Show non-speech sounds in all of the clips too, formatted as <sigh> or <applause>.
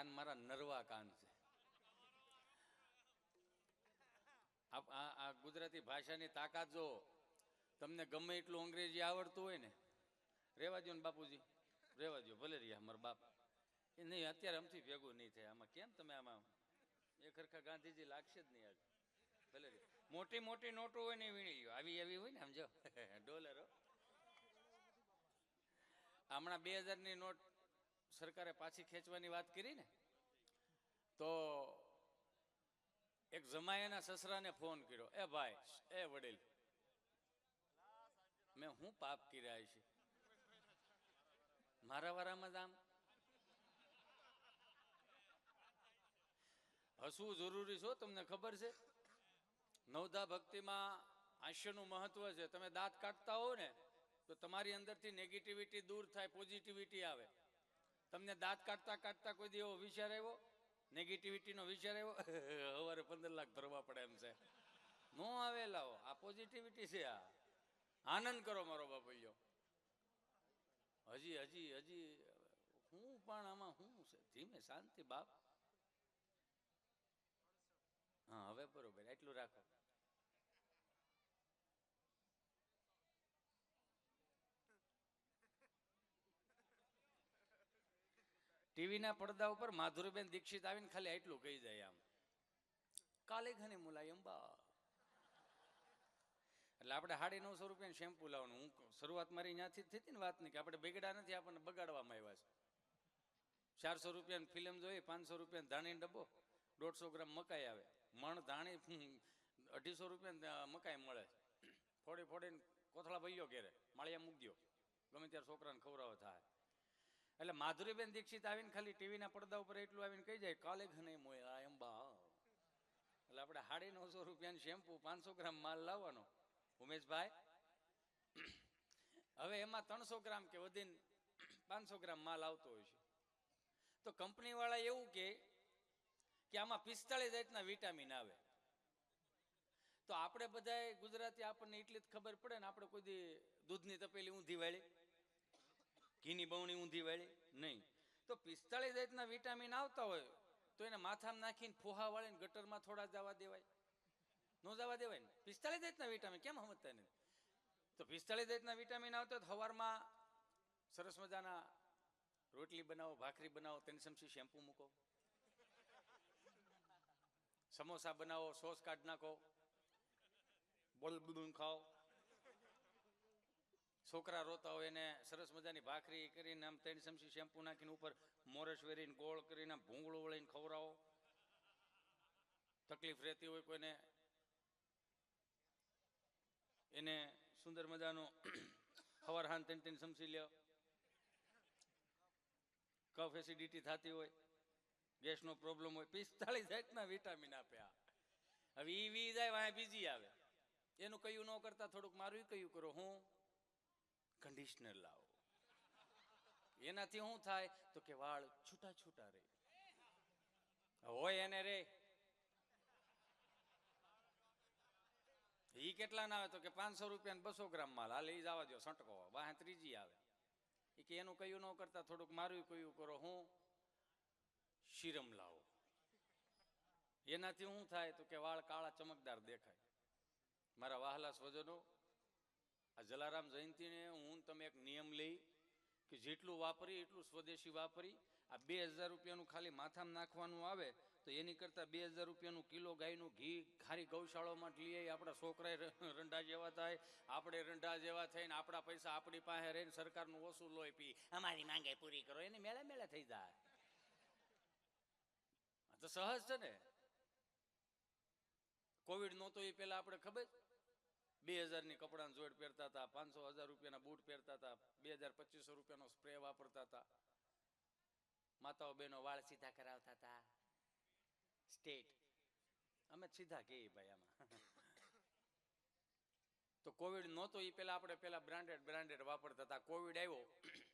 કાન મારા નરવા કાન છે. આ ગુજરાતી ભાષાની તાકાત જો તમને ગમે એટલું અંગ્રેજી આવડતું હોય ને, રેવા દો ને બાપુજી, રેવા દો ભલે રહ્યા અમારા બાપ. એ નહીં, અત્યારે અમથી ભેગું નહીં થાય. આમાં કેમ તમે આમાં? એ ખરખા ગાંધીજી લાગશે જ નહીં આજ. ભલે મોટી મોટી નોટો હોય ને વીણી ગયો આવી આવી હોય ને સમજો <laughs> ડોલરો હમણાં બે હજારની નોટ સરકારે પાછી ખેંચવાની વાત કરી ને, તો એક જમાયાના સસરાને ફોન કર્યો, એ ભાઈ, એ વડીલ, મેં હું પાપ કર્યા છે? મારા વારામાં આમ? હસવું જરૂરી છો તમને ખબર છે? નવધા ભક્તિમાં હાસ્યનું મહત્વ છે. તમે દાંત કાઢતા હો ને, તો તમારી અંદરથી નેગેટિવિટી દૂર થાય પોઝિટિવિટી આવે. તમને દાંત કાઢતા કાઢતા કોઈ દી એવો વિચાર આવ્યો? નેગેટિવિટીનો વિચાર આવ્યો? <laughs> સવારે પંદર લાખ ભરવા પડે એમ છે. નો આવે લાવો. આ પોઝિટિવિટી છે આ. આનંદ કરો મારો બાપૈયો હજી હજી હજી, હું પણ આમાં હું છે? ધીમે, શાંતિ, બાપ. હા, હવે બરોબર. એટલું રાખો. ટીવીના પડદા ઉપર માધુરીબેન દીક્ષિત આવીને ખાલી એટલું કહી જાય આમ. કાલે ઘણી મુલાયમ બા એટલે આપણે સાડી નવસો રૂપિયા શેમ્પુ લાવવાનું. હું શરૂઆત મારી ત્યાંથી જ થતી ને વાતની કે આપણે બગડ્યા નથી, આપણને બગાડવામાં આવ્યા છે. ચારસો રૂપિયાની ફિલ્મ જોઈએ પાંચસો રૂપિયાનો ધાણી ડબ્બો, દોઢસો ગ્રામ મકાઈ આવે. મણ, ધાણી અઢીસો રૂપિયા મકાઈ મળે. ફોડી ફોડીને કોથળા ભાઈઓ ઘેરે, માળિયા મૂકી ગમે ત્યારે છોકરાને ખવડાવો થાય. એટલે માધુરીબેન દીક્ષિત આવીને ખાલી ટીવીના પડદા ઉપર એટલું આવીને કહી જાય, કાલે ઘને મોયા એમ બા. એટલે આપણે સાડી નવસો રૂપિયાનું શેમ્પુ, પાંચસો ગ્રામ માલ લાવવાનો. ઉમેશભાઈ, હવે એમાં ત્રણસો ગ્રામ કે વધીને પાંચસો ગ્રામ માલ આવતો હોય છે. તો કંપનીવાળા એવું કે કે આમાં પિસ્તાળીસ જાતના વિટામિન આવે. તો આપણે બધાય ગુજરાતી આપણને એટલી જ ખબર પડે ને આપણે કોઈ દૂધની તપેલી ઊંધી વાળી. ઘીની બવણી ઊંધી વાળી? નહીં. તો પિસ્તાળીસ જાતના વિટામિન આવતા હોય, તો એને માથામાં નાખીને ફોહા વાળીને ગટરમાં થોડા જવા દેવાય. ન જવા દેવાય ને? પિસ્તાળીસ જાતના વિટામિન, કેમ સમજતા નથી? તો પિસ્તાળીસ જાતના વિટામિન આવતા હોય તો સવારમાં સરસ મજાના રોટલી બનાવો, ભાખરી બનાવો, તેની સમસી શેમ્પુ મૂકો? સમોસા બનાવો, સોસ કાઢ નાખો, બોલ બધું ખાઓ. છોકરા રોતા હોય એને સરસ મજાની ભાખરી કરીને આમ ત્રણ ચમચી શેમ્પુ નાખીને ઉપર મોરસ વેરીને ગોળ કરીને ભૂંગળો વળીને ખવડાવો. તકલીફ રહેતી હોય કોઈને. એને સુંદર મજાનું <clears throat> હવાર હાન ત્રણ ત્રણ ચમચી લ્યો. કફ એસિડિટી થતી હોય, ગેસનો પ્રોબ્લેમ હોય, પિસ્તાળીસ જાતના વિટામિન આપ્યા હવે ઈ વી જાય, વાંહે બીજી આવે. એનું કયું ન કરતા થોડુંક મારું કયું કરો, હું? કન્ડિશનર લાવો. એનાથી શું થાય? તો કે વાળ છૂટા છૂટા રહે. હોય એને રે. ઈ કેટલા ના આવે? તો કે પાંચસો રૂપિયા બસો ગ્રામ માલ. હાલે લઈ જવા દો સટકો વાહે ત્રીજી આવે. એ કે એનું કયું ન કરતા, થોડુંક મારું કયું કરો, હું? શીરમ લાવો. એનાથી શું થાય? તો કે વાળ કાળા ચમકદાર દેખાય. મારા વાહલા સ્વજનો આ જલારામ જયંતિને હું તમે એક નિયમ લઈ કે જેટલું વાપરી, એટલું સ્વદેશી વાપરી. આ બે હજાર રૂપિયાનું ખાલી માથામાં નાખવાનું આવે તો એની કરતાં બે હજાર રૂપિયાનું કિલો ગાયનું ઘી ખારી ગૌશાળામાં લઈ આવી આપણા છોકરાએ રંડા જેવા થાય, આપણે રંડા જેવા થઈને આપણા પૈસા આપણી પાસે રહીને સરકારનું વસૂલ લોહી પી. અમારી માંગે પૂરી કરો, એને મેળે મેળે થઈ જાય. તો સહજ છે ને. કોવિડ નહોતો એ પહેલાં આપણે ખબર? બે હજારની કપડાની જોડ પહેરતા હતા પાંચસો હજાર રૂપિયાના બૂટ પહેરતા હતા, બે હજાર પચીસો રૂપિયાનો સ્પ્રે વાપરતા હતા. માતાઓ બહેનો વાળ સીધા કરાવતા હતા. સ્ટેટ અમે સીધા કહીએ ભાઈ આમાં. <laughs> તો કોવિડ નહોતો એ પેલા આપણે પેલા બ્રાન્ડેડ બ્રાન્ડેડ વાપરતા હતા. કોવિડ આવ્યો. <clears throat>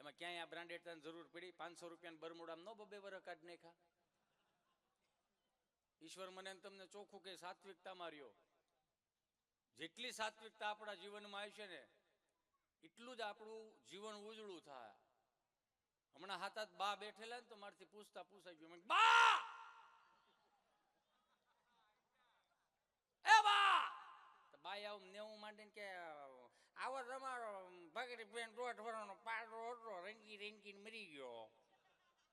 એમાં ક્યાંય આ બ્રાન્ડેડ જરૂર પડી? પાંચસો રૂપિયાના બરમુડામાં નો બબે વરખ કાઢ નાખ્યા? ઈશ્વર મને તમને ચોખ્ખું કે સાત્વિકતા માર્યો. જેટલી સાત્વિકતા આપણા જીવનમાં આવશે ને, એટલું જ આપણું જીવન ઉજળું થાય. હમણાં હાથ બા બેઠેલા ને તો મારથી પૂછતા પૂછાઈ ગયું. બા! એ બાઈ આવું નેવું માંડીને કે, આવો તમારો ભગરી બેન દોઢ વર્ષનો પાડો હતો, રંગી રંગીને મરી ગયો.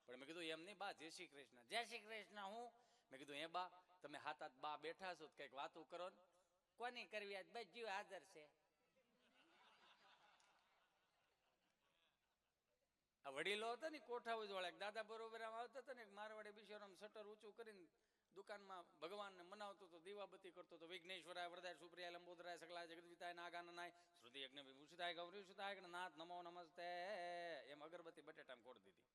મેં કીધું, એમ નહીં બા, જય કૃષ્ણ. જય કૃષ્ણ, હું? મેં કીધું એ બા, તમે હાથ બા બેઠા છો કંઈક વાતો કરો ને. કોની કરવી આજ? હાજર છે. આ વડીલો હતા ને કોઠા વાળા. દાદા બરોબર આમ આવતા હતા ને મારવાડી બિચારો શટર ઊંચું કરીને દુકાનમાં ભગવાનને મનાવતો હતો, દીવાબત્તી કરતો હતો, વિઘ્નેશ્વરાય, વરદાય, સુપ્રિયા, લંબોદરાય સકલા જગદવિતાય નાગાનનાય શ્રુતિ યજ્ઞ, વિભૂષિતાય, ગૌરી, સુતાય નાથ નમો, નમસ્તે. એમ અગરબત્તી બટેટામાં ખોડ દીધી.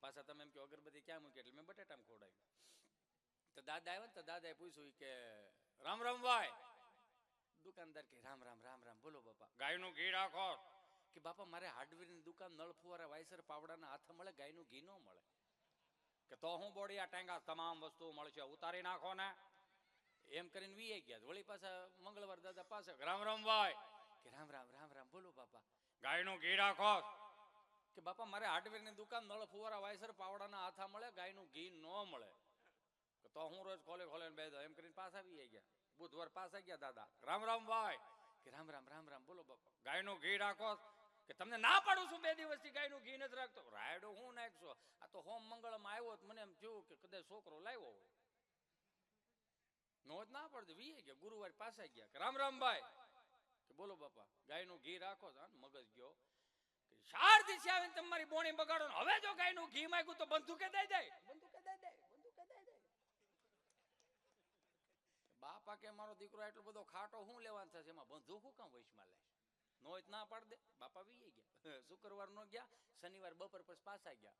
પાછા તમે એમ કે અગરબત્તી ક્યાં મૂકી? એટલે મેં બટેટામાં ખોડાવી તો દાદા આવ્યા ને, તો દાદાએ પૂછ્યું કે, રામ રામ, ભાઈ. દુકાનદાર કે રામ રામ રામ રામ બોલો બાપા. ગાયનું ઘી રાખો. કે બાપા મારે હાર્ડવેરની દુકાન નળ ફુવારા વાયસર પાવડાના હાથ મળે ગાયનું ઘી ન મળે. કે તો હું બોડિયા ટેંગા તમામ વસ્તુ મળશે ઉતારી નાખો ને. એમ કરીને વી ગયા વળી પાછા મંગળવાર દાદા પાસે રામ રામ ભાઈ. કે રામ રામ રામ રામ બોલો બાપા. ગાયનું ઘી રાખો. કે બાપા મારે હાર્ડવેરની દુકાન નળ ફુવારા વાયસર પાવડાના હાથા મળે ગાયનું ઘી ન મળે. તો હું રોજ ખોલે ખોલે બે એમ કરીને પાસ આવી ગયા. બુધવાર પાછા ગયા દાદા. રામ રામ ભાઈ. કે રામ રામ રામ રામ. બોલો બાપા, ગાયનું ઘી રાખો. કે તમને ના પાડું છું બે દિવસથી ગાયનું ઘી નથી રાખતો. રાયડો હું નાખશો? આ તો હોમ મંગળમાં આવ્યો મને એમ થયું કે કદાચ છોકરો લાવ્યો હોય. નો ના પડતો. વીએ ગયા, ગુરુવાર પાસે ગયા. કે રામ રામ ભાઈ. કે બોલો બાપા, ગાયનું ઘી રાખો છો મગજ ગયો. ચાર દિવસે આવીને તમારી બોણી બગાડો હવે જો ગાયનું ઘી માંગ્યું તો બંધુકે દઈ જાય બંદૂકે દઈ દે બંદૂકે દઈ દે બાપા કે મારો દીકરો એટલો બધો ખાટો શું લેવાનો થશે? એમાં બંધુ શું કામ વૈશમાં લેશ નો ના પાડ દે. બાપા વી ગયા. <laughs> શુક્રવાર નો ગયા, શનિવાર બપોર પછી પાછા ગયા.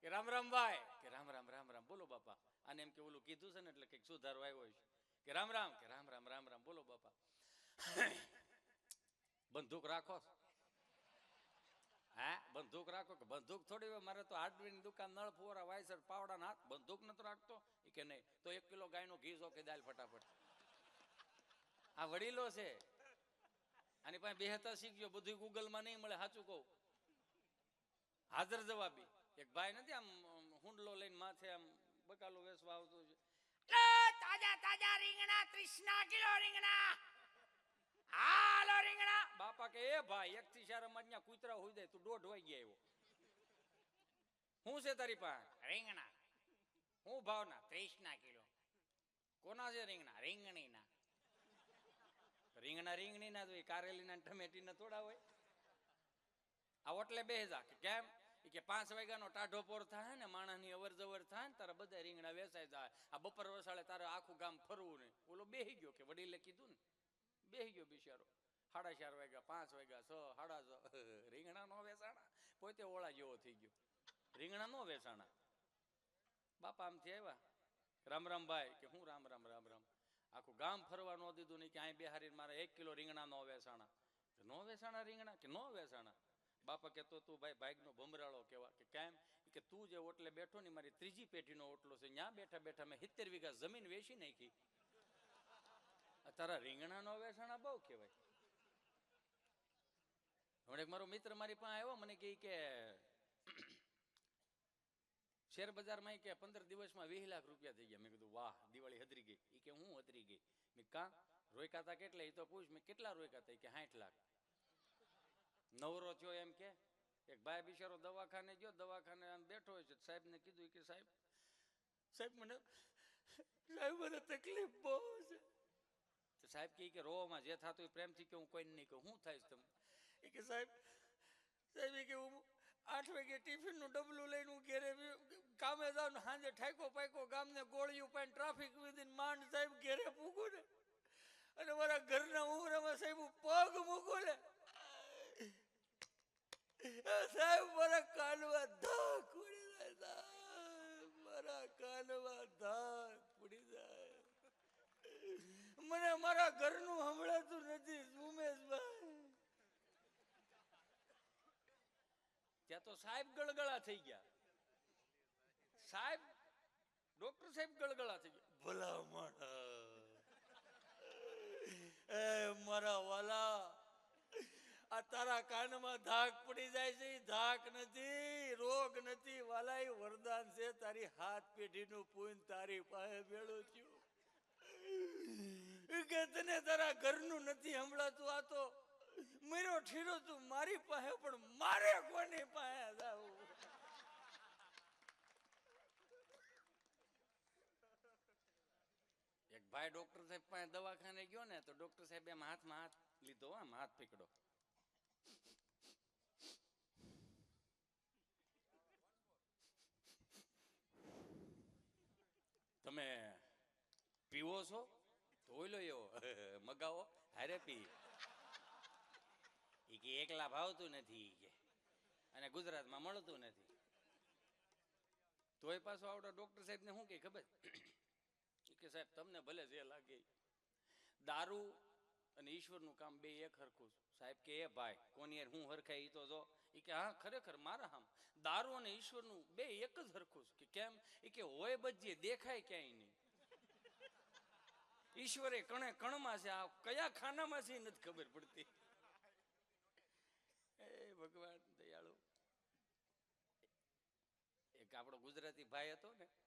કે રામ રામ ભાઈ. કે રામ રામ રામ રામ. બોલો બાપા. આને એમ કે ઓલું કીધું છે ને એટલે કંઈક સુધારો આવ્યો છે કે રામ રામ, કે રામ રામ રામ રામ. બોલો બાપા. <laughs> બંદૂક રાખો. હા? બંદૂક રાખો કે બંદૂક થોડી મારે તો હાર્ડવેરની દુકાન નળ ફુવારા વાયસર પાવડા હાથ બંદૂક નથી રાખતો. એ કે નહીં. તો એક કિલો ગાયનો ઘી સો કે દાલ ફટાફટ. આ વડીલો છે. આની પાસે બેહતા શીખજો બધું ગૂગલમાં નહીં મળે, સાચું કહું. હાજર જવાબી. એક ભાઈ નથી આમ આમ હુંડલો લઈને માથે આમ બકાલો વેસવા આવતો છે. તાજા તાજા રીંગણા ત્રીસના કિલો રીંગણા. હાલો રીંગણા. બાપા કે એ ભાઈ એક થી ચાર અમાર કૂતરા હોય જાય તું દોઢ વાગી આવ્યો. શું છે તારી પાસે? રીંગણા. હું ભાવના ત્રીસ ના કિલો. કોના છે રીંગણા? રીંગણીના. રીંગણા રીંગણીના જ હોય કારેલીના ટમેટીના થોડા હોય. આ ઓટલે બેહજા કે કેમ? કે પાંચ વાગ્યાનો ટાઢો પોર થાય ને માણસની અવર જવર થાય ને તારા બધા રીંગણા વેચાઈ જાય. આ બપોર વસાળે તારે આખું ગામ ફરવું ને. ઓલો બેહી ગયો કે વડીલે કીધું ને બેહી ગયો બિચારો. સાડા ચાર વાગ્યા, પાંચ વાગ્યા, છ, સાડા છ. <laughs> રીંગણા નો વેચાણા? પોતે ઓળા જેવો થઈ ગયો. રીંગણા નો વેચાણા? બાપા આમથી આવ્યા? રામ રામ ભાઈ, કે હું રામ રામ રામ રામ. આખું ગામ ફરવા ન દીધું નહીં કે અહીં બિહારી મારે એક કિલો રીંગણા નો વેચાણા. કે નો વેચાણા રીંગણા? કે નો વેચાણા? બાપા કે તો ભાઈ ભાઈનો ભમરાળો કેવા, કે કેમ? કે તું જે ઓટલે બેઠો ને મારી ત્રીજી પેઢીનો ઓટલો છે ત્યાં બેઠા બેઠા મેં સિત્તેર વીઘા જમીન વેચી નાખી. તારા રીંગણાનો વેચાણા બહુ કહેવાય. હમણાં એક મારો મિત્ર મારી પાસે આવ્યો, મને કહે કે, શેર બજારમાં કે પંદર દિવસમાં વીસ લાખ રૂપિયા થઈ ગયા. મેં કીધું, વાહ, દિવાળી હતરી ગઈ. એ કે, હું હતરી ગઈ? મેં કા? રોયકાતા કેટલા? એ તો પૂછ, મેં કેટલા રોયકાતા કે સાઠ લાખ. નવરો થયો એમ કે, એક ભાઈ બિચારો દવાખાને ગયો, દવાખાને આમ બેઠો હોય છે. સાહેબને કીધું કે, સાહેબ સાહેબ, મને સાહેબ, મને તકલીફ બહુ છે. તો સાહેબ કે રોવામાં જે થતું હોય પ્રેમથી કે હું કોઈને નહીં કહું. હું થાય તમે એ કે, સાહેબ સાહેબ, એ કે, હું આઠ વાગે ટિફિનનું ડબલું લઈને હું ઘેરે કામે જાઉં ને સાંજે ઠાકો પાકો ગામને ગોળીયું પાઈને ટ્રાફિક વિધિન માંડ સાહેબ ઘેરે પૂગું ને. અને મારા ઘરના ઉમરામાં સાહેબ હું પગ મૂકું ને. સાહેબ, મારા કાનમાં ધાક ઉડી જાય સાહેબ મારા કાનમાં ધાક ઉડી જાય મને મારા ઘરનું સંભળાતું નથી ઉમેશભાઈ ત્યાં તો સાહેબ ગળગળા થઈ ગયા. સાહેબ, ડોક્ટર સાહેબ ગળગળા થઈ ગયા. ભલા માણસ. એ મારા વાલા, આ તારા કાનમાં ધાક પડી જાય છે ધાક નથી, રોગ નથી. વાલા એ વરદાન છે, તારી હાથ પેઢીનું પૂન તારી પાસે ભેળું થયું. કે તને તારા ઘરનું નથી હમણાં આ તો મર્યો ઠીરો તું, મારી પાસે, પણ મારે કોની પાસે જાવું એક ભાઈ ડોક્ટર સાહેબ પાસે દવાખાને ગયો ને, તો ડોક્ટર સાહેબ એમ હાથમાં હાથ લીધો આમ હાથ પીકડો. તમે પીવો છો? ધોઈ લો એવો. <laughs> મગાવો. હારે પી. એ કે એકલા ભાવતું નથી કે. અને ગુજરાતમાં મળતું નથી. તોય પાછો આવડો ડોક્ટર સાહેબને શું કે ખબર? કે સાહેબ, તમને ભલે જે લાગે. દારૂ અને ઈશ્વરનું કામ બે એક હરખું સાહેબ કે, એ ભાઈ, કોની હું હરખાય એ તો જો. એ કે, હા, ખરેખર મારા હામ. દારૂ અને ઈશ્વરનું બે એક જ હરખું કે કેમ? એ કે, હોય બજીએ દેખાય ક્યાંય નહીં. ઈશ્વરે કણે કણમાં છે, આ કયા ખાનામાં છે નથી ખબર પડતી. એ ભગવાન દયાળુ. એક આપણો ગુજરાતી ભાઈ હતો ને